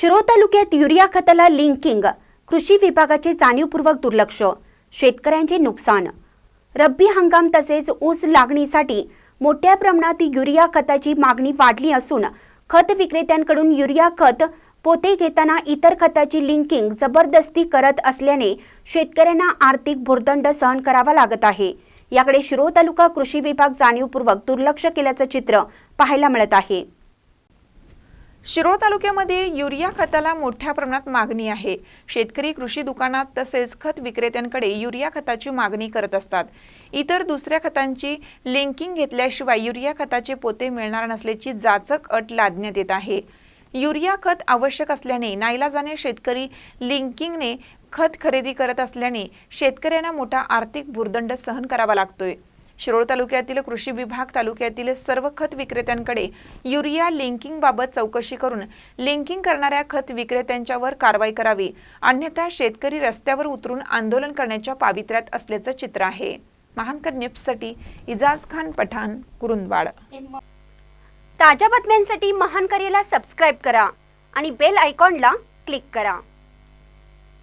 शिरोळ तालुक्यात युरिया खताला लिंकिंग कृषी विभागाचे जाणीवपूर्वक दुर्लक्ष शेतकऱ्यांचे नुकसान. रब्बी हंगाम तसेच ऊस लागणीसाठी मोठ्या प्रमाणात युरिया खताची मागणी वाढली असून खत विक्रेत्यांकडून युरिया खत पोते घेताना इतर खताची लिंकिंग जबरदस्ती करत असल्याने शेतकऱ्यांना आर्थिक भुर्दंड सहन करावा लागत आहे. याकडे शिरोळ तालुका कृषी विभाग जाणीवपूर्वक दुर्लक्ष केल्याचं चित्र पाहायला मिळत आहे. शिरोळ तालुक्यामध्ये युरिया खताला मोठ्या प्रमाणात मागणी आहे. शेतकरी कृषी दुकानात तसेच खत विक्रेत्यांकडे युरिया खताची मागणी करत असतात. इतर दुसऱ्या खतांची लिंकिंग घेतल्याशिवाय युरिया खताचे पोते मिळणार नसल्याची जाचक अट लादण्यात येत आहे. युरिया खत आवश्यक असल्याने नाईलाजाने शेतकरी लिंकिंगने खत खरेदी करत असल्याने शेतकऱ्यांना मोठा आर्थिक भुर्दंड सहन करावा लागतोय. शिरोळ तालुक्यातील कृषी विभाग तालुक्यातील सर्व खत विक्रेत्यांकडे युरिया लिंकिंग बाबत चौकशी करून लिंकिंग करणाऱ्या खत विक्रेत्यांच्यावर कारवाई करावी अन्यथा शेतकरी रस्त्यावर उतरून आंदोलन करण्याच्या पावित्र्यात असल्याचं चित्र आहे. महानकर न्यूजसाठी इजाज खान पठाण कुरुंदवाड. ताज्या बातम्यांसाठी महानकरेला सबस्क्राईब करा आणि बेल आयकॉनला क्लिक करा.